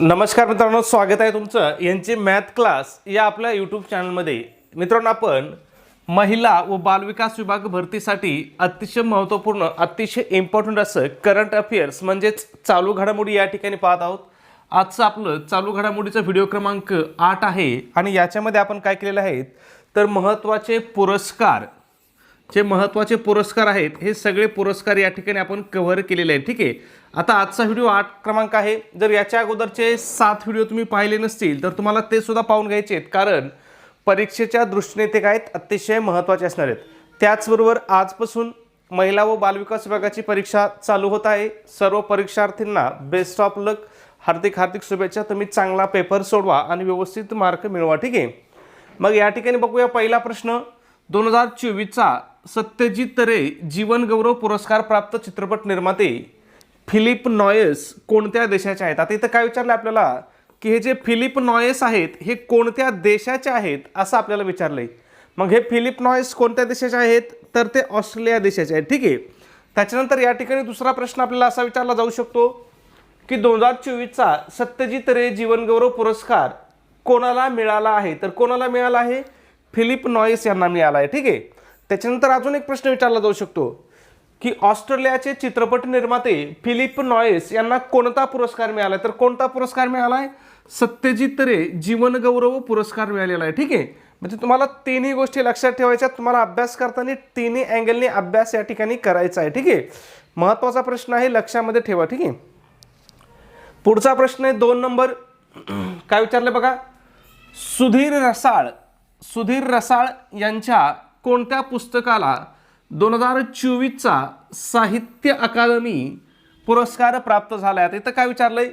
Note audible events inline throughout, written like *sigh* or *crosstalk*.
नमस्कार मित्रांनो स्वागत आहे तुमचं. यांचे मॅथ क्लास या आपल्या यूट्यूब चॅनलमध्ये मित्रांनो आपण महिला व बालविकास विभाग भरतीसाठी अतिशय महत्त्वपूर्ण अतिशय इम्पॉर्टंट असं करंट अफेअर्स म्हणजेच चालू घडामोडी या ठिकाणी पाहत आहोत. आजचं आपलं चालू घडामोडीचा व्हिडिओ क्रमांक आठ आहे आणि याच्यामध्ये आपण काय केलेलं आहे तर महत्त्वाचे पुरस्कार जे महत्त्वाचे पुरस्कार आहेत हे सगळे पुरस्कार या ठिकाणी आपण कव्हर केलेले आहेत. ठीक आहे? आता आजचा व्हिडिओ आठ क्रमांक आहे. जर याच्या अगोदरचे सात व्हिडिओ तुम्ही पाहिले नसतील तर तुम्हाला ते सुद्धा पाहून घ्यायचे आहेत. कारण परीक्षेच्या दृष्टीने ते काय आहेत? अतिशय महत्त्वाचे असणार आहेत. त्याचबरोबर आजपासून महिला व बालविकास विभागाची परीक्षा चालू होत आहे. सर्व परीक्षार्थींना बेस्ट ऑफ लक हार्दिक हार्दिक शुभेच्छा. तुम्ही चांगला पेपर सोडवा आणि व्यवस्थित मार्क मिळवा. ठीक आहे? मग या ठिकाणी बघूया पहिला प्रश्न. दोन हजार चोवीसचा सत्यजित तरे जीवनगौरव पुरस्कार प्राप्त चित्रपट निर्माते फिलिप नॉयस कोणत्या देशाचे आहेत? आता इथं काय विचारलं आपल्याला? की हे जे फिलिप नॉयस आहेत हे कोणत्या देशाचे आहेत असं आपल्याला विचारलं आहे मग हे फिलिप नॉयस कोणत्या देशाचे आहेत? तर ते ऑस्ट्रेलिया देशाचे आहेत. ठीक आहे. त्याच्यानंतर या ठिकाणी दुसरा प्रश्न आपल्याला असा विचारला जाऊ शकतो की दोन हजार चोवीसचा सत्यजित रे जीवनगौरव पुरस्कार कोणाला मिळाला आहे? तर कोणाला मिळाला आहे? फिलिप नॉईस यांना मिळाला आहे. ठीक आहे. त्याच्यानंतर अजून एक प्रश्न विचारला जाऊ शकतो की ऑस्ट्रेलियाचे चित्रपट निर्माते फिलिप नॉईस यांना कोणता पुरस्कार मिळाला? तर कोणता पुरस्कार मिळाला आहे? सत्यजित रे जीवनगौरव पुरस्कार मिळालेला आहे. ठीक आहे? म्हणजे तुम्हाला तिन्ही गोष्टी लक्षात ठेवायच्या तुम्हाला अभ्यास करताना तिन्ही अँगलनी अभ्यास या ठिकाणी करायचा आहे. ठीक आहे? महत्त्वाचा प्रश्न आहे लक्षामध्ये ठेवा. ठीक आहे? पुढचा प्रश्न आहे दोन नंबर. काय विचारलं बघा? सुधीर रसाळ सुधीर रसाळ यांच्या कोणत्या पुस्तकाला दोन हजार चोवीसचा साहित्य अकादमी पुरस्कार प्राप्त झाला आहे इथं काय विचारलंय?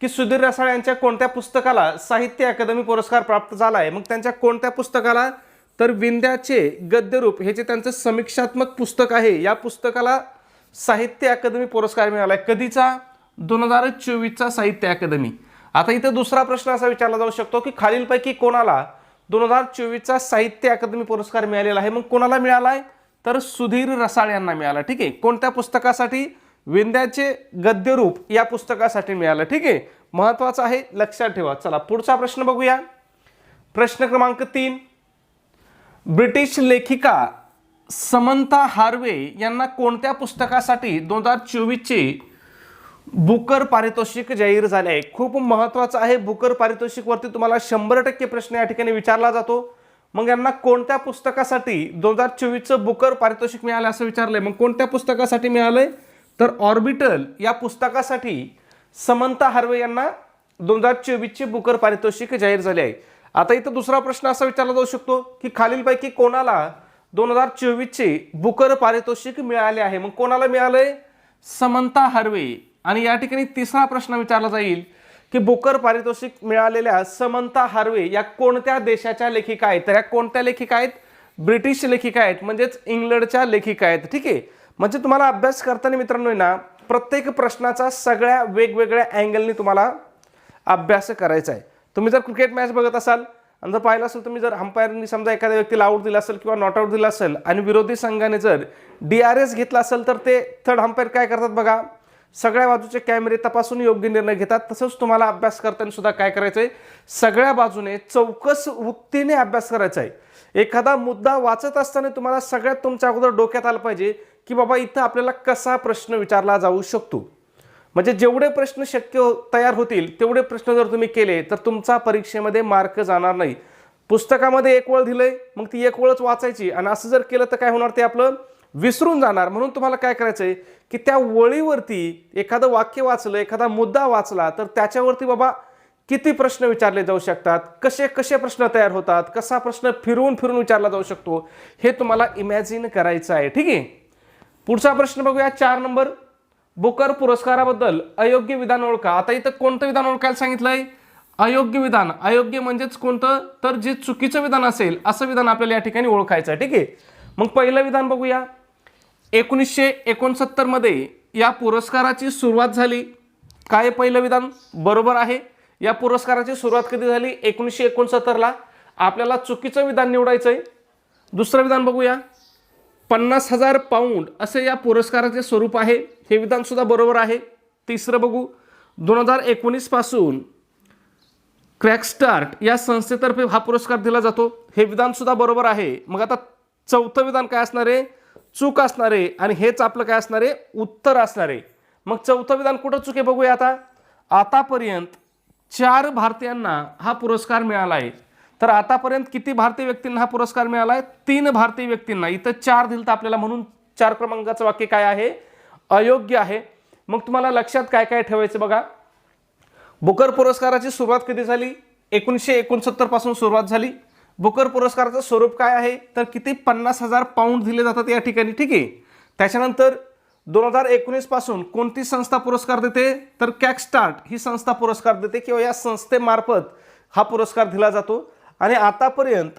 की सुधीर रसाळ यांच्या कोणत्या पुस्तकाला साहित्य अकादमी पुरस्कार प्राप्त झाला आहे मग त्यांच्या कोणत्या पुस्तकाला? तर विंध्याचे गद्यरूप हे जे त्यांचं समीक्षात्मक पुस्तक आहे या पुस्तकाला साहित्य अकादमी पुरस्कार मिळाला आहे कधीचा? दोन हजार चोवीसचा साहित्य अकादमी. आता इथं दुसरा प्रश्न असा विचारला जाऊ शकतो की खालीलपैकी कोणाला दोन हजार चोवीसचा साहित्य अकादमी पुरस्कार मिळालेला आहे. मग कोणाला मिळाला आहे तर सुधीर रसाळ यांना मिळाला. ठीक आहे? कोणत्या पुस्तकासाठी? विंध्याचे गद्यरूप या पुस्तकासाठी मिळालं. ठीक आहे? महत्वाचं आहे लक्षात ठेवा. चला पुढचा प्रश्न बघूया. प्रश्न क्रमांक तीन. ब्रिटिश लेखिका समंता हार्वे यांना कोणत्या पुस्तकासाठी दोन हजार चोवीसचे बुकर पारितोषिक जाहीर झाले. आहे खूप महत्त्वाचं आहे बुकर पारितोषिकवरती तुम्हाला शंभर टक्के प्रश्न या ठिकाणी विचारला जातो. मग यांना कोणत्या पुस्तकासाठी दोन हजार चोवीसचं बुकर पारितोषिक मिळालं असं विचारलंय? मग कोणत्या पुस्तकासाठी मिळालंय? तर ऑर्बिटल या पुस्तकासाठी समंता हार्वे यांना दोन हजार चोवीसचे बुकर पारितोषिक जाहीर झाले आहे. आता इथं दुसरा प्रश्न असा विचारला जाऊ शकतो की खालीलपैकी कोणाला दोन हजार चोवीसचे बुकर पारितोषिक मिळाले आहे? मग कोणाला मिळालंय? Samantha Harvey. आणि या ठिकाणी तिसरा प्रश्न विचारला जाईल की बुकर पारितोषिक मिळालेल्या समंता हार्वे या कोणत्या देशाच्या लेखिका आहेत? तर या कोणत्या लेखिका आहेत? ब्रिटिश लेखिका आहेत म्हणजेच इंग्लंडच्या लेखिका आहेत. ठीक आहे? म्हणजे तुम्हाला अभ्यास करताना मित्रांनो ना प्रत्येक प्रश्नाचा सगळ्या वेगवेगळ्या अँगलनी तुम्हाला अभ्यास करायचा आहे. तुम्ही जर क्रिकेट मॅच बघत असाल आणि जर पाहिलं असेल तुम्ही जर अंपायरनी समजा एखाद्या व्यक्तीला आऊट दिला असेल किंवा नॉट आऊट दिला असेल आणि विरोधी संघाने जर डी आर एस घेतला असेल तर ते थर्ड अंपायर काय करतात बघा? सगळ्या बाजूचे कॅमेरे तपासून योग्य निर्णय घेतात. तसंच तुम्हाला अभ्यास करताना सुद्धा काय करायचं आहे सगळ्या बाजूने चौकस वृत्तीने अभ्यास करायचा आहे एखादा मुद्दा वाचत असताना तुम्हाला सगळ्यात तुमच्या अगोदर डोक्यात आलं पाहिजे की बाबा इथं आपल्याला कसा प्रश्न विचारला जाऊ शकतो? म्हणजे जेवढे प्रश्न शक्य तयार होतील तेवढे प्रश्न जर तुम्ही केले तर तुमचा परीक्षेमध्ये मार्क जाणार नाही. पुस्तकामध्ये एक वळ दिलंय मग ती एक वळच वाचायची. आणि असं जर केलं तर काय होणार ते आपलं? विसरून जाणार. म्हणून तुम्हाला काय करायचं आहे की त्या वळीवरती एखादं वाक्य वाचलं एखादा मुद्दा वाचला तर त्याच्यावरती बाबा किती प्रश्न विचारले जाऊ शकतात? कसे कसे प्रश्न तयार होतात? कसा प्रश्न फिरवून फिरून विचारला जाऊ शकतो? हे तुम्हाला इमॅजिन करायचं आहे. ठीक आहे? पुढचा प्रश्न बघूया. चार नंबर. बुकर पुरस्काराबद्दल अयोग्य विधान ओळखा. आता इथं कोणतं विधान ओळखायला सांगितलंय? अयोग्य विधान. अयोग्य म्हणजेच कोणतं? तर जे चुकीचं विधान असेल असं विधान आपल्याला या ठिकाणी ओळखायचं आहे. ठीक आहे? मग पहिलं विधान बघूया. एकोणीसशे एकोणसत्तरमध्ये या पुरस्काराची सुरुवात झाली. काय पहिलं विधान? बरोबर आहे. या पुरस्काराची सुरुवात कधी झाली? एकोणीसशे एकोणसत्तरला आपल्याला चुकीचं विधान निवडायचं आहे दुसरं विधान बघूया. पन्नास हजार पाऊंड असे या पुरस्काराचे स्वरूप आहे. हे विधानसुद्धा बरोबर आहे. तिसरं बघू. दोन हजार एकोणीसपासून क्रॅकस्टार्ट या संस्थेतर्फे हा पुरस्कार दिला जातो. हे विधानसुद्धा बरोबर आहे. मग आता चौथं विधान काय असणार आहे? चूक असणार आहे आणि हेच आपलं काय असणार? आहे उत्तर असणार. आहे मग चौथं विधान कुठं चूक आहे बघूया आता. आतापर्यंत चार भारतीयांना हा पुरस्कार मिळाला आहे. तर आतापर्यंत किती भारतीय व्यक्तींना हा पुरस्कार मिळाला आहे? तीन भारतीय व्यक्तींना. इथं चार दिलं तर आपल्याला म्हणून चार क्रमांकाचं वाक्य काय आहे? अयोग्य आहे. मग तुम्हाला लक्षात काय काय ठेवायचं बघा. बुकर पुरस्काराची सुरुवात कधी झाली? एकोणीसशे एकोणसत्तरपासून सुरुवात झाली. बुकर पुरस्काराचं स्वरूप काय आहे? तर किती पन्नास हजार पाऊंड दिले जातात या ठिकाणी ठीक आहे? त्याच्यानंतर दोन हजार एकोणीसपासून कोणती संस्था पुरस्कार देते? तर कॅकस्टार्ट ही संस्था पुरस्कार देते किंवा या संस्थेमार्फत हा पुरस्कार दिला जातो. आणि आतापर्यंत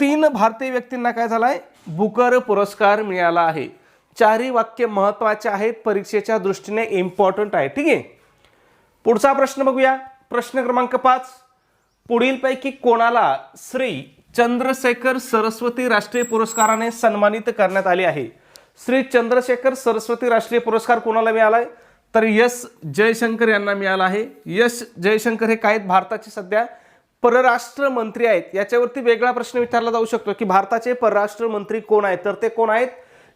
तीन भारतीय व्यक्तींना काय झाला आहे बुकर पुरस्कार मिळाला आहे. चारही वाक्य महत्त्वाचे आहेत परीक्षेच्या दृष्टीने इम्पॉर्टंट आहे ठीक आहे? पुढचा प्रश्न बघूया. प्रश्न क्रमांक पाच. पुढीलपैकी कोणाला श्री चंद्रशेखर सरस्वती राष्ट्रीय पुरस्काराने सन्मानित करण्यात आले आहे. श्री चंद्रशेखर सरस्वती राष्ट्रीय पुरस्कार कोणाला मिळाला आहे तर यश जयशंकर यांना मिळाला आहे. यश जयशंकर हे काय आहेत? भारताचे सध्या परराष्ट्र मंत्री आहेत. याच्यावरती वेगळा प्रश्न विचारला जाऊ शकतो की भारताचे परराष्ट्र मंत्री कोण आहेत? तर ते कोण आहेत?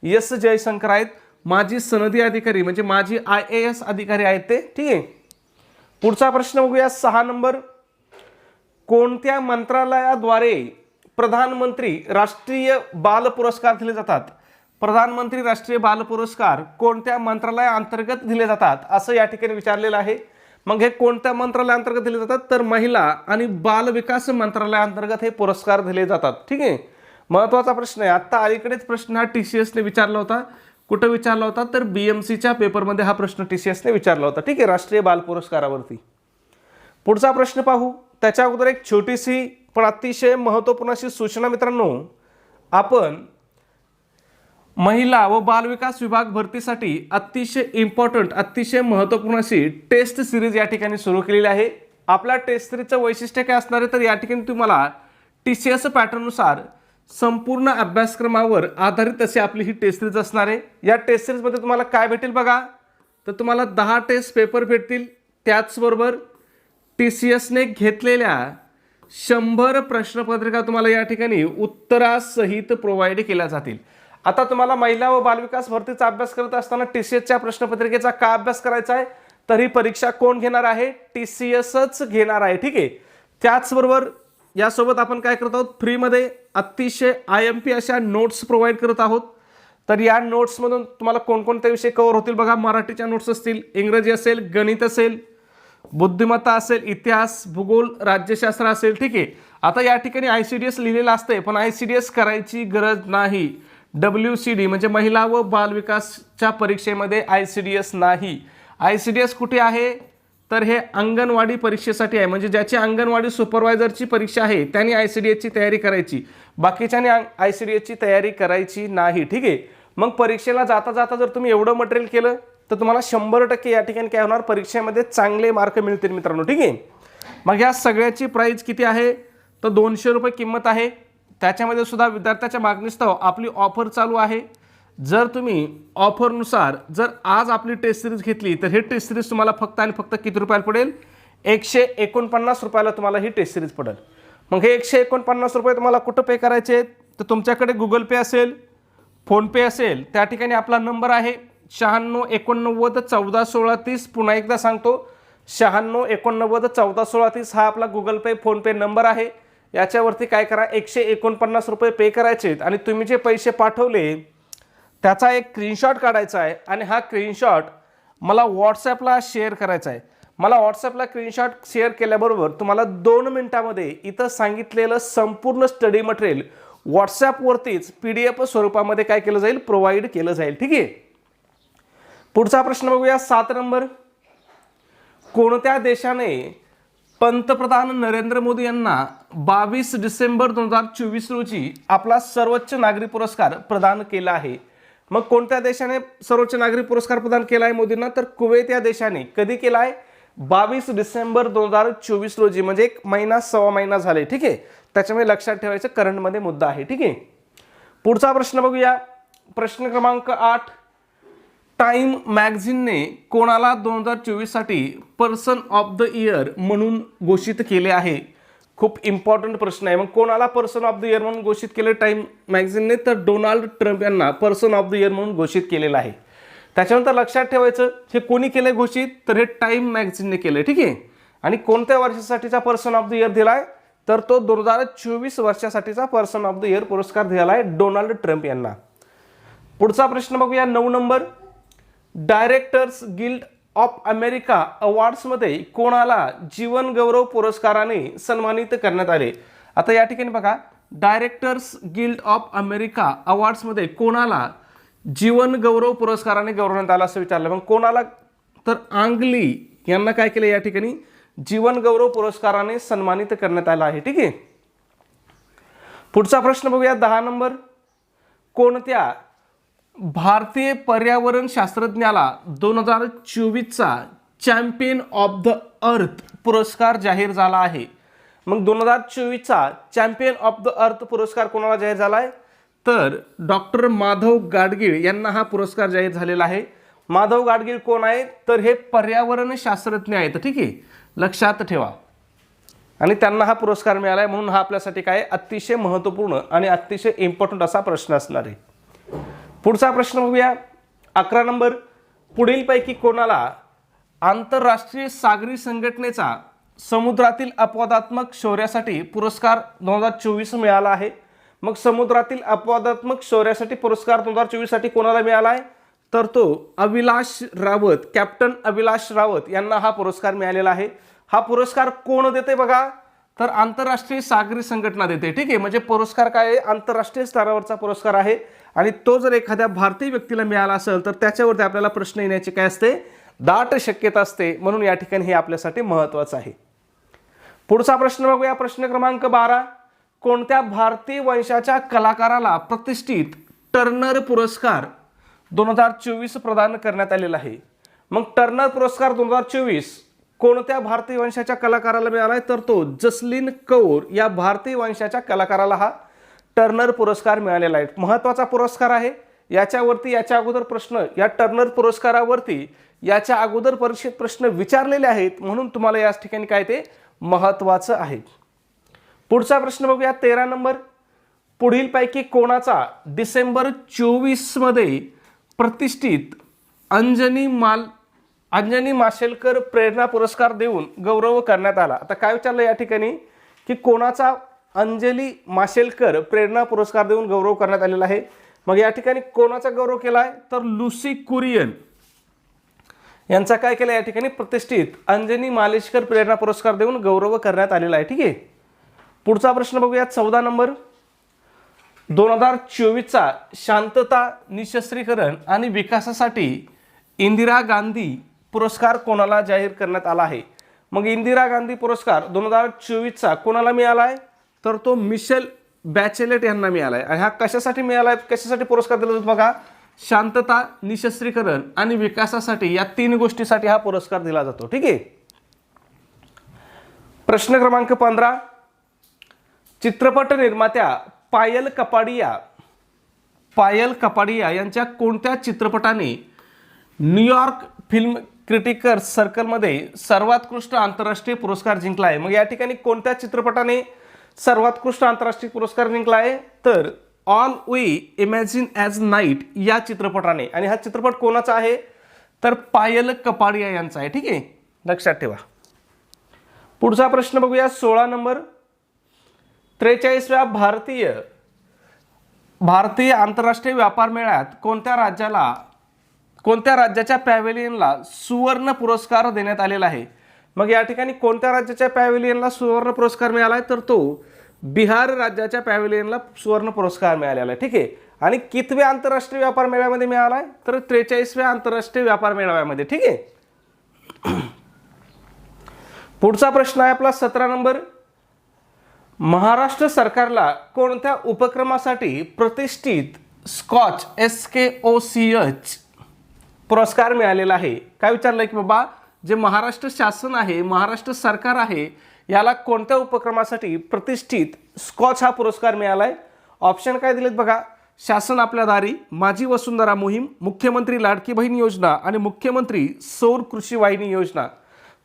यस जयशंकर आहेत. माजी सनदी अधिकारी म्हणजे माजी आय ए एस अधिकारी आहेत ते. ठीक आहे. पुढचा प्रश्न बघूया. सहा नंबर. कोणत्या मंत्रालयाद्वारे प्रधानमंत्री राष्ट्रीय बाल पुरस्कार दिले जातात. प्रधानमंत्री राष्ट्रीय बाल पुरस्कार कोणत्या मंत्रालयाअंतर्गत दिले जातात असं या ठिकाणी विचारलेलं आहे. मग हे कोणत्या मंत्रालयाअंतर्गत दिले जातात? तर महिला आणि बाल विकास मंत्रालयाअंतर्गत हे पुरस्कार दिले जातात. ठीक आहे? महत्त्वाचा प्रश्न आहे. आत्ता अलीकडेच प्रश्न हा टी सी एसने विचारला होता. कुठं विचारला होता? तर बी एम सीच्या पेपरमध्ये हा प्रश्न टी सी एसने विचारला होता. ठीक आहे? राष्ट्रीय बाल पुरस्कारावरती. पुढचा प्रश्न पाहू. त्याच्या अगोदर एक छोटीशी पण अतिशय महत्त्वपूर्ण अशी सूचना मित्रांनो आपण महिला व बालविकास विभाग भरतीसाठी अतिशय इम्पॉर्टंट अतिशय महत्त्वपूर्ण अशी टेस्ट सिरीज या ठिकाणी सुरू केलेली आहे. आपल्या टेस्ट सिरीजचं वैशिष्ट्य काय असणार आहे? तर या ठिकाणी तुम्हाला टी सी एस पॅटर्ननुसार संपूर्ण अभ्यासक्रमावर आधारित अशी आपली ही टेस्ट सिरीज असणार आहे. या टेस्ट सिरीजमध्ये तुम्हाला काय भेटेल बघा? तर तुम्हाला दहा टेस्ट पेपर भेटतील. त्याचबरोबर टी सी एसने घेतलेल्या शंभर प्रश्नपत्रिका तुम्हाला या ठिकाणी उत्तरासहित प्रोव्हाइड केल्या जातील. आता तुम्हाला महिला व बालविकास भरतीचा अभ्यास करत असताना टी सी एसच्या प्रश्नपत्रिकेचा का अभ्यास करायचा आहे? तर ही परीक्षा कोण घेणार आहे? टी सी एसच घेणार आहे ठीक आहे? त्याचबरोबर यासोबत आपण काय करत आहोत? फ्रीमध्ये अतिशय आय एम पी अशा नोट्स प्रोव्हाइड करत आहोत. तर या नोट्समधून तुम्हाला कोणकोणते विषय कवर होतील बघा? मराठीच्या नोट्स असतील इंग्रजी असेल गणित असेल बुद्धिमत्ता असेल इतिहास भूगोल राज्यशास्त्र असेल ठीक. आहे आता या ठिकाणी आय सी डी एस लिहिलेलं असतंय पण आय सी डी एस करायची गरज नाही. डब्ल्यू सी डी म्हणजे महिला व बालविकासच्या परीक्षेमध्ये आय सी डी एस नाही. आय सी डी एस कुठे आहे? तर हे अंगणवाडी परीक्षेसाठी आहे. म्हणजे ज्याची अंगणवाडी सुपरवायझरची परीक्षा आहे त्यांनी आय सी डी एसची तयारी करायची. बाकीच्याने आय सी डी एसची तयारी करायची नाही ठीक. आहे मग परीक्षेला जाता जाता जर तुम्ही एवढं मटेरियल केलं तर तुम्हाला शंभर टक्के या ठिकाणी काय होणार? परीक्षेमध्ये चांगले मार्क मिळतील मित्रांनो ठीक आहे? मग या सगळ्याची प्राईज किती आहे? तर दोनशे रुपये किंमत आहे. त्याच्यामध्ये सुद्धा विद्यार्थ्याच्या मागणीस्तव आपली ऑफर चालू आहे. जर तुम्ही ऑफरनुसार जर आज आपली टेस्ट सिरीज घेतली तर ही टेस्ट सिरीज तुम्हाला फक्त आणि फक्त किती रुपयाला पडेल? एकशे एकोणपन्नास रुपयाला तुम्हाला ही टेस्ट सिरीज पडेल. मग हे एकशे एकोणपन्नास रुपये तुम्हाला कुठं पे करायचे आहेत? तर तुमच्याकडे गुगल पे असेल फोनपे असेल त्या ठिकाणी आपला नंबर आहे. शहाण्णव एकोणनव्वद चौदा सोळा तीस पुन्हा एकदा सांगतो. शहाण्णव एकोणनव्वद चौदा सोळा तीस हा आपला गुगल पे फोनपे नंबर आहे. याच्यावरती काय करा एकशे एकोणपन्नास रुपये पे करायचे आहेत. आणि तुम्ही जे पैसे पाठवले त्याचा एक स्क्रीनशॉट काढायचा आहे. आणि हा स्क्रीनशॉट मला व्हॉट्सॲपला शेअर करायचा आहे. मला व्हॉट्सॲपला स्क्रीनशॉट शेअर केल्याबरोबर तुम्हाला दोन मिनटामध्ये इथं सांगितलेलं संपूर्ण स्टडी मटेरियल व्हॉट्सॲपवरतीच पी डी एफ स्वरूपामध्ये काय केलं जाईल? प्रोव्हाइड केलं जाईल. ठीक आहे? पुढचा प्रश्न बघूया. सात नंबर. कोणत्या देशाने पंतप्रधान नरेंद्र मोदी यांना बावीस डिसेंबर दोन हजार चोवीस रोजी आपला सर्वोच्च नागरी पुरस्कार प्रदान केला आहे? मग कोणत्या देशाने सर्वोच्च नागरी पुरस्कार प्रदान केला आहे मोदींना? तर कुवेत या देशाने कधी केला आहे? बावीस डिसेंबर दोन हजार चोवीस रोजी म्हणजे एक महिना सव्वा महिना झाले ठीक आहे? त्याच्यामुळे लक्षात ठेवायचं करंटमध्ये मुद्दा आहे ठीक आहे? पुढचा प्रश्न बघूया. प्रश्न क्रमांक आठ. टाईम मॅगझिनने कोणाला दोन हजार चोवीससाठी पर्सन ऑफ द इयर म्हणून घोषित केले आहे? खूप इम्पॉर्टंट प्रश्न आहे. मग कोणाला पर्सन ऑफ द इयर म्हणून घोषित केले टाइम मॅगझिनने? तर डोनाल्ड ट्रम्प यांना पर्सन ऑफ द इयर म्हणून घोषित केलेलं आहे. त्याच्यानंतर लक्षात ठेवायचं हे कोणी केलं घोषित? तर हे टाईम मॅगझिनने केलं ठीक आहे? आणि कोणत्या वर्षासाठीचा पर्सन ऑफ द इयर दिलाय? तर तो दोन हजार चोवीस वर्षासाठीचा पर्सन ऑफ द इयर पुरस्कार दिला आहे डोनाल्ड ट्रम्प यांना. पुढचा प्रश्न बघूया नऊ number. Directors guild of America अवॉर्ड्समध्ये कोणाला जीवनगौरव पुरस्काराने सन्मानित करण्यात आले? आता या ठिकाणी बघा. डायरेक्टर्स गिल्ड ऑफ अमेरिका अवॉर्ड्समध्ये कोणाला जीवनगौरव पुरस्काराने गौरवण्यात आला असं विचारलं? मग कोणाला? तर आंगली यांना काय केलं या ठिकाणी? जीवनगौरव पुरस्काराने सन्मानित करण्यात आलं आहे. ठीक आहे? पुढचा प्रश्न बघूया. दहा नंबर. कोणत्या भारतीय पर्यावरण शास्त्रज्ञाला दोन हजार चोवीसचा चॅम्पियन ऑफ द अर्थ पुरस्कार जाहीर झाला आहे. मग दोन हजार चोवीसचा चॅम्पियन ऑफ द अर्थ पुरस्कार कोणाला जाहीर झाला आहे तर डॉक्टर माधव गाडगीळ यांना हा पुरस्कार जाहीर झालेला आहे. माधव गाडगीळ कोण आहे तर हे पर्यावरण शास्त्रज्ञ आहेत. ठीक आहे? लक्षात ठेवा. आणि त्यांना हा पुरस्कार मिळाला आहे म्हणून हा आपल्यासाठी काय अतिशय महत्त्वपूर्ण आणि अतिशय इम्पॉर्टंट असा प्रश्न असणार आहे. पुढचा प्रश्न बघूया. अकरा नंबर. पुढीलपैकी कोणाला आंतरराष्ट्रीय सागरी संघटनेचा समुद्रातील अपवादात्मक शौर्यासाठी पुरस्कार दोन हजार चोवीस मिळाला आहे? मग समुद्रातील अपवादात्मक शौर्यासाठी पुरस्कार दोन हजार चोवीससाठी कोणाला मिळाला आहे? तर तो अविलाश रावत कॅप्टन अविलाश रावत यांना हा पुरस्कार मिळालेला आहे. हा पुरस्कार कोण देते बघा? तर आंतरराष्ट्रीय सागरी संघटना देते. ठीक आहे म्हणजे पुरस्कार काय आहे? आंतरराष्ट्रीय स्तरावरचा पुरस्कार आहे. आणि तो जर एखाद्या भारतीय व्यक्तीला मिळाला असेल तर त्याच्यावरती आपल्याला प्रश्न येण्याची काय असते? दाट शक्यता असते. म्हणून या ठिकाणी हे आपल्यासाठी महत्त्वाचं आहे. पुढचा प्रश्न बघूया. प्रश्न क्रमांक बारा. कोणत्या भारतीय वंशाच्या कलाकाराला प्रतिष्ठित टर्नर पुरस्कार दोन हजार चोवीस प्रदान करण्यात आलेला आहे? मग टर्नर पुरस्कार दोन हजार चोवीस कोणत्या भारतीय वंशाच्या कलाकाराला मिळाला आहे तर तो जसलीन कौर या भारतीय वंशाच्या कलाकाराला हा टर्नर पुरस्कार मिळालेला आहे. महत्त्वाचा पुरस्कार आहे. याच्यावरती याच्या अगोदर प्रश्न या टर्नर पुरस्कारावरती याच्या अगोदर परीक्षेत प्रश्न विचारलेले आहेत म्हणून तुम्हाला याच ठिकाणी काय ते महत्त्वाचं आहे. पुढचा प्रश्न बघूया तेरा नंबर. पुढीलपैकी कोणाचा डिसेंबर चोवीसमध्ये प्रतिष्ठित अंजनी माल अंजनी माशेलकर प्रेरणा पुरस्कार देऊन गौरव करण्यात आला? आता काय विचारलं या ठिकाणी? की कोणाचा अंजली माशेलकर प्रेरणा पुरस्कार देऊन गौरव करण्यात आलेला आहे. मग या ठिकाणी कोणाचा गौरव केला आहे तर लुसी कुरियन. यांचा काय केलं या ठिकाणी प्रतिष्ठित अंजनी मालेशकर प्रेरणा पुरस्कार देऊन गौरव करण्यात आलेला आहे. ठीक आहे? पुढचा प्रश्न बघूया चौदा नंबर. दोन हजार चोवीसचा शांतता निशस्त्रीकरण आणि विकासासाठी इंदिरा गांधी पुरस्कार कोणाला जाहीर करण्यात आला आहे? मग इंदिरा गांधी पुरस्कार दोन हजार चोवीसचा कोणाला मिळाला आहे तर तो मिशेल बॅचेलेट यांना मिळाला आहे आणि हा कशासाठी मिळाला आहे कशासाठी पुरस्कार दिला जातो? बघा शांतता निशस्त्रीकरण आणि विकासासाठी या तीन गोष्टीसाठी हा पुरस्कार दिला जातो. ठीक आहे? प्रश्न क्रमांक पंधरा. चित्रपट निर्मात्या पायल कपाडिया पायल कपाडिया यांच्या कोणत्या चित्रपटाने न्यूयॉर्क फिल्म क्रिटिकर्स सर्कलमध्ये सर्वोत्कृष्ट आंतरराष्ट्रीय पुरस्कार जिंकला आहे? मग या ठिकाणी कोणत्या चित्रपटाने सर्वोत्कृष्ट आंतरराष्ट्रीय पुरस्कार जिंकला आहे. तर all we imagine as night या चित्रपटाने. आणि हा चित्रपट कोणाचा आहे? तर पायल कपाडिया यांचा आहे. ठीक आहे? लक्षात ठेवा. पुढचा प्रश्न बघूया. सोळा नंबर. त्रेचाळीसव्या भारतीय भारतीय आंतरराष्ट्रीय व्यापार मेळ्यात कोणत्या राज्याला कोणत्या राज्याच्या पॅव्हेलियनला सुवर्ण पुरस्कार देण्यात आलेला आहे? मग या ठिकाणी कोणत्या राज्याच्या पॅव्हिलियनला सुवर्ण पुरस्कार मिळाला आहे तर तो बिहार राज्याच्या पॅव्हिलियनला सुवर्ण पुरस्कार मिळालेला आहे. ठीक आहे? आणि कितव्या आंतरराष्ट्रीय व्यापार मेळ्यामध्ये मिळाला आहे तर त्रेचाळीसव्या आंतरराष्ट्रीय व्यापार मेळाव्यामध्ये. ठीक आहे? *clears throat* पुढचा प्रश्न आहे आपला सतरा नंबर. महाराष्ट्र सरकारला कोणत्या उपक्रमासाठी प्रतिष्ठित Skoch S K O C H पुरस्कार मिळालेला आहे? काय विचारलं की बाबा? जे महाराष्ट्र शासन आहे महाराष्ट्र सरकार आहे याला कोणत्या उपक्रमासाठी प्रतिष्ठित स्कॉच हा पुरस्कार मिळाला आहे ऑप्शन काय दिलेत बघा. शासन आपल्या दारी माझी वसुंधरा मोहीम मुख्यमंत्री लाडकी बहीण योजना आणि मुख्यमंत्री सौर कृषी वाहिनी योजना.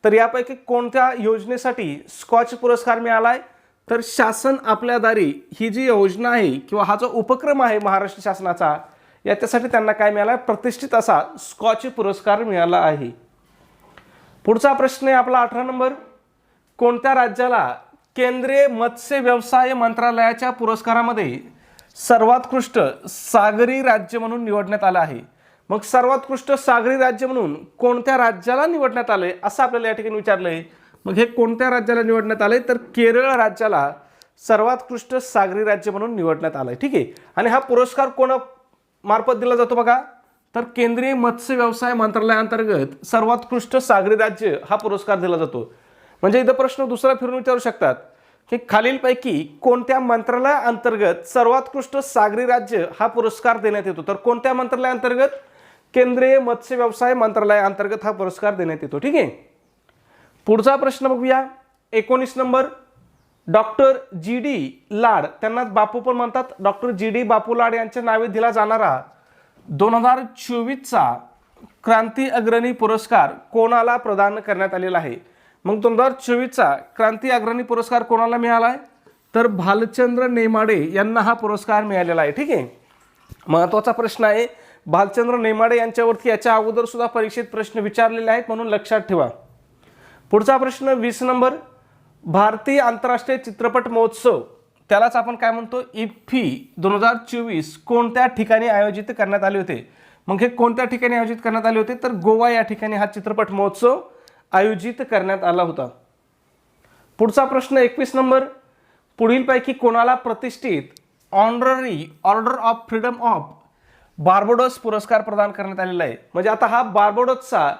तर यापैकी कोणत्या योजनेसाठी स्कॉच पुरस्कार मिळाला आहे तर शासन आपल्या दारी ही जी योजना आहे किंवा हा जो उपक्रम आहे महाराष्ट्र शासनाचा याच्यासाठी त्यांना काय मिळाला प्रतिष्ठित असा स्कॉच पुरस्कार मिळाला आहे. पुढचा प्रश्न आहे आपला अठरा नंबर. कोणत्या राज्याला केंद्रीय मत्स्य व्यवसाय मंत्रालयाच्या पुरस्कारामध्ये सर्वोत्कृष्ट सागरी राज्य म्हणून निवडण्यात आलं आहे? मग सर्वोत्कृष्ट सागरी राज्य म्हणून कोणत्या राज्याला निवडण्यात आलं आहे असं आपल्याला या ठिकाणी विचारलं आहे मग हे कोणत्या राज्याला निवडण्यात आलं आहे तर केरळ राज्याला सर्वोत्कृष्ट सागरी राज्य म्हणून निवडण्यात आलं आहे ठीक आहे? आणि हा पुरस्कार कोणा मार्फत दिला जातो बघा? तर केंद्रीय मत्स्य व्यवसाय मंत्रालयाअंतर्गत सर्वोत्कृष्ट सागरी राज्य हा पुरस्कार दिला जातो. म्हणजे इथं प्रश्न दुसरा फिरून विचारू शकतात की खालीलपैकी कोणत्या मंत्रालयाअंतर्गत सर्वोत्कृष्ट सागरी राज्य हा पुरस्कार देण्यात येतो? तर कोणत्या मंत्रालयाअंतर्गत? केंद्रीय मत्स्य व्यवसाय मंत्रालयाअंतर्गत हा पुरस्कार देण्यात येतो. ठीक आहे? पुढचा प्रश्न बघूया. एकोणीस number. Doctor G D Lad त्यांना बापू पण म्हणतात. डॉक्टर जी डी बापू लाड यांच्या नावे दिला जाणारा दोन हजार चोवीसचा क्रांती अग्रणी पुरस्कार कोणाला प्रदान करण्यात आलेला आहे? मग दोन हजार चोवीसचा क्रांती अग्रणी पुरस्कार कोणाला मिळाला आहे? तर भालचंद्र नेमाडे यांना हा पुरस्कार मिळालेला आहे. ठीक आहे? महत्त्वाचा प्रश्न आहे. भालचंद्र नेमाडे यांच्यावरती याच्या अगोदर सुद्धा परीक्षेत प्रश्न विचारलेले आहेत म्हणून लक्षात ठेवा. पुढचा प्रश्न वीस नंबर. भारतीय आंतरराष्ट्रीय चित्रपट महोत्सव त्यालाच आपण काय म्हणतो इफ्फी. दोन हजार चोवीस कोणत्या ठिकाणी आयोजित करण्यात आले होते? मग हे कोणत्या ठिकाणी आयोजित करण्यात आले होते? तर गोवा या ठिकाणी हा चित्रपट महोत्सव आयोजित करण्यात आला होता. पुढचा प्रश्न एकवीस नंबर. पुढीलपैकी कोणाला प्रतिष्ठित honorary order of freedom of Barbados पुरस्कार प्रदान करण्यात आलेला आहे? म्हणजे आता हा बार्बोडोसचा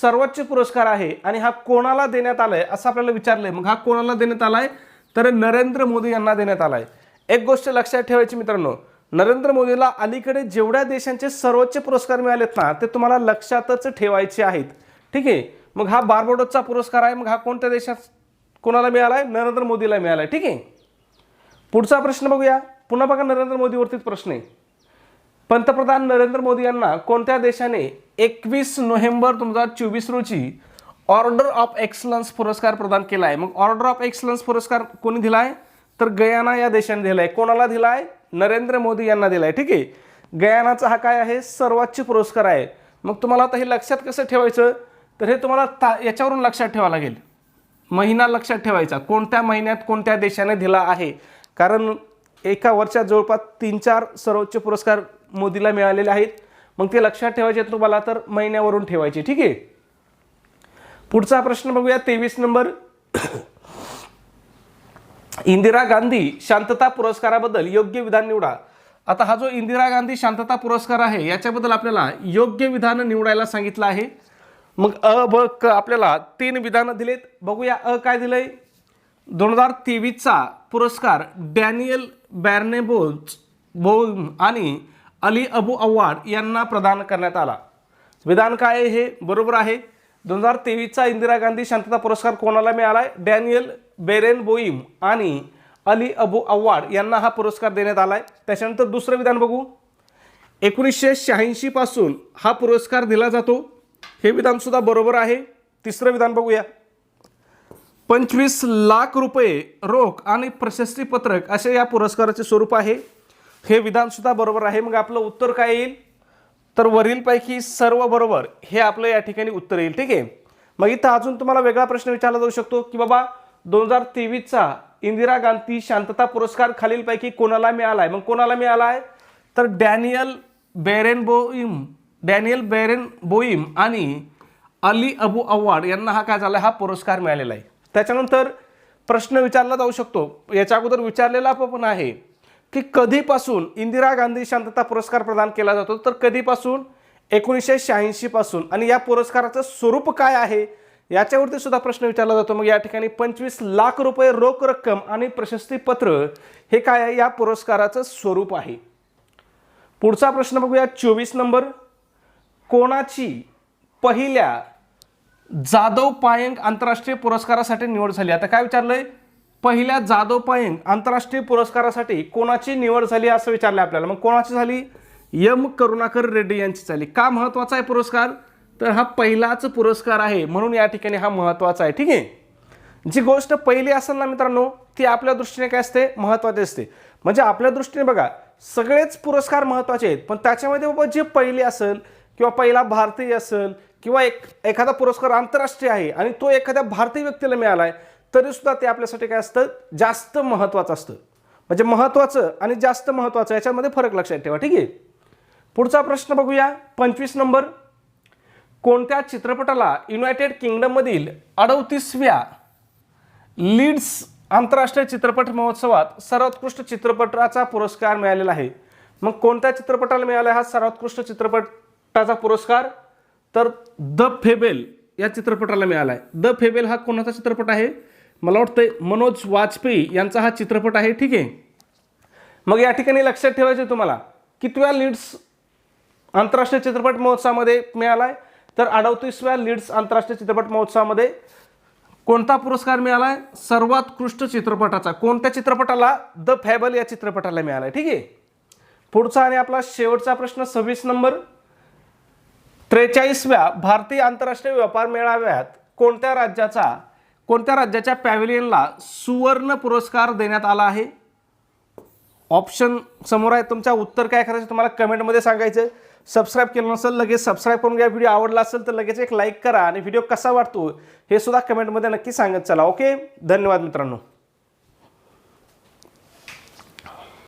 सर्वोच्च पुरस्कार आहे आणि हा कोणाला देण्यात आलाय असं आपल्याला विचारलंय. मग हा कोणाला देण्यात आलाय? तर नरेंद्र मोदी यांना देण्यात आला आहे एक गोष्ट लक्षात ठेवायची मित्रांनो नरेंद्र मोदीला अलीकडे जेवढ्या देशांचे सर्वोच्च पुरस्कार मिळालेत ना ते तुम्हाला लक्षातच ठेवायचे आहेत. ठीक आहे? मग हा बार्बोडोसचा पुरस्कार आहे मग हा कोणत्या देशात कोणाला मिळाला आहे नरेंद्र मोदीला मिळाला आहे ठीक आहे? पुढचा प्रश्न बघूया. पुन्हा बघा नरेंद्र मोदीवरतीच प्रश्न आहे. पंतप्रधान नरेंद्र मोदी यांना कोणत्या देशाने एकवीस नोव्हेंबर दोन हजार चोवीस रोजी ऑर्डर ऑफ एक्सलन्स पुरस्कार प्रदान केला आहे मग ऑर्डर ऑफ एक्सलन्स पुरस्कार कोणी दिलाय? तर गयाना या देशाने दिलाय. कोणाला दिलाय? नरेंद्र मोदी यांना दिलाय. ठीक आहे? गयानाचा हा काय आहे? सर्वोच्च पुरस्कार आहे. मग तुम्हाला आता हे लक्षात कसं ठेवायचं? तर हे तुम्हाला ता याच्यावरून लक्षात ठेवावं लागेल. महिना लक्षात ठेवायचा. कोणत्या महिन्यात कोणत्या देशाने दिला आहे? कारण एका वर्षात जवळपास तीन चार सर्वोच्च पुरस्कार मोदीला मिळालेले आहेत. मग ते लक्षात ठेवायचे तुम्हाला तर महिन्यावरून ठेवायचे. ठीक आहे? पुढचा प्रश्न बघूया. तेवीस नंबर. इंदिरा गांधी शांतता पुरस्काराबद्दल योग्य विधान निवडा. आता हा जो इंदिरा गांधी शांतता पुरस्कार आहे याच्याबद्दल आपल्याला योग्य विधान निवडायला सांगितलं आहे. मग अ ब क आपल्याला तीन विधानं दिलेत. बघूया अ काय दिलंय? दोन हजार तेवीसचा पुरस्कार डॅनियल बॅर्नेबोज बोम आणि अली अबू अव्वाड यांना प्रदान करण्यात आला. विधान काय आहे हे बरोबर आहे. दोन हजार तेवीसचा इंदिरा गांधी शांतता पुरस्कार कोणाला मिळाला आहे डॅनियल बेरेन बोईम आणि अली अबू अव्वाड यांना हा पुरस्कार देण्यात आला आहे त्याच्यानंतर दुसरं विधान बघू. एकोणीसशे शहाऐंशीपासून हा पुरस्कार दिला जातो. हे विधानसुद्धा बरोबर आहे. तिसरं विधान बघूया. पंचवीस लाख रुपये रोख आणि प्रशस्तीपत्रक असे या पुरस्काराचे स्वरूप आहे. हे विधानसुद्धा बरोबर आहे. मग आपलं उत्तर काय येईल? तर वरीलपैकी सर्व बरोबर हे आपलं या ठिकाणी उत्तर येईल ठीक आहे? मग इथं अजून तुम्हाला वेगळा प्रश्न विचारला जाऊ शकतो की बाबा दोन हजार तेवीसचा इंदिरा गांधी शांतता पुरस्कार खालीलपैकी कोणाला मिळाला आहे मग कोणाला मिळाला आहे तर Daniel Barenboim Daniel Barenboim आणि अली अबू अव्वाड यांना हा काय झाला हा पुरस्कार मिळालेला आहे. त्याच्यानंतर प्रश्न विचारला जाऊ शकतो. याच्या अगोदर विचारलेला पण आहे. की कधीपासून इंदिरा गांधी शांतता पुरस्कार प्रदान केला जातो तर कधीपासून? एकोणीसशे शहाऐंशीपासून आणि या पुरस्काराचं स्वरूप काय आहे? याच्यावरती सुद्धा प्रश्न विचारला जातो. मग या ठिकाणी पंचवीस लाख रुपये रोख रक्कम आणि प्रशस्तीपत्र हे काय आहे? या पुरस्काराचं स्वरूप आहे. पुढचा प्रश्न बघूया. चोवीस नंबर. कोणाची पहिल्या जाधव पायंग आंतरराष्ट्रीय पुरस्कारासाठी निवड झाली? आता काय विचारलंय? पहिल्या जाधव पायंग आंतरराष्ट्रीय पुरस्कारासाठी कोणाची निवड झाली असं विचारलं आपल्याला? मग कोणाची झाली? यम करुणाकर रेड्डी यांची झाली. का महत्त्वाचा आहे पुरस्कार? तर हा पहिलाच पुरस्कार आहे म्हणून या ठिकाणी हा महत्त्वाचा आहे. ठीक आहे? जी गोष्ट पहिली असेल ना मित्रांनो ती आपल्या दृष्टीने काय असते? महत्वाची असते. म्हणजे आपल्या दृष्टीने बघा सगळेच पुरस्कार महत्त्वाचे आहेत. पण त्याच्यामध्ये बाबा जे पहिले असेल किंवा पहिला भारतीय असेल किंवा एक एखादा पुरस्कार आंतरराष्ट्रीय आहे आणि तो एखाद्या भारतीय व्यक्तीला मिळाला आहे तरीसुद्धा ते आपल्यासाठी काय असतं? जास्त महत्त्वाचं असतं. म्हणजे महत्त्वाचं आणि जास्त महत्त्वाचं याच्यामध्ये फरक लक्षात ठेवा ठीक आहे? पुढचा प्रश्न बघूया. पंचवीस नंबर. कोणत्या चित्रपटाला युनायटेड किंगडममधील अडवतीसव्या लीड्स आंतरराष्ट्रीय चित्रपट महोत्सवात सर्वोत्कृष्ट चित्रपटाचा पुरस्कार मिळालेला आहे? मग कोणत्या चित्रपटाला मिळाला हा सर्वोत्कृष्ट चित्रपटाचा पुरस्कार? तर द फेबेल या चित्रपटाला मिळाला आहे. द फेबेल हा कोणाचा चित्रपट आहे? मला वाटतं मनोज वाजपेयी यांचा हा चित्रपट आहे ठीक आहे? मग या ठिकाणी लक्षात ठेवायचं तुम्हाला कितव्या लीड्स आंतरराष्ट्रीय चित्रपट महोत्सवामध्ये मिळाला आहे तर अडतीसव्या लीड्स आंतरराष्ट्रीय चित्रपट महोत्सवामध्ये कोणता पुरस्कार मिळाला आहे सर्वोत्कृष्ट चित्रपटाचा कोणत्या चित्रपटाला? द फॅबल या चित्रपटाला मिळाला आहे ठीक आहे? पुढचा आणि आपला शेवटचा प्रश्न सव्वीस नंबर. त्रेचाळीसव्या भारतीय आंतरराष्ट्रीय व्यापार मेळाव्यात कोणत्या राज्याचा कोणत्या राज्याच्या पॅव्हिलियनला सुवर्ण पुरस्कार देण्यात आला आहे? ऑप्शन समोर आहे. तुमच्या उत्तर काय करायचं तुम्हाला कमेंटमध्ये सांगायचं सबस्क्राईब केलं नसेल लगेच सबस्क्राईब करून घ्या. व्हिडिओ आवडला असेल तर लगेच एक लाईक करा आणि व्हिडिओ कसा वाटतो हे सुद्धा कमेंटमध्ये नक्की सांगत चला. ओके? धन्यवाद मित्रांनो.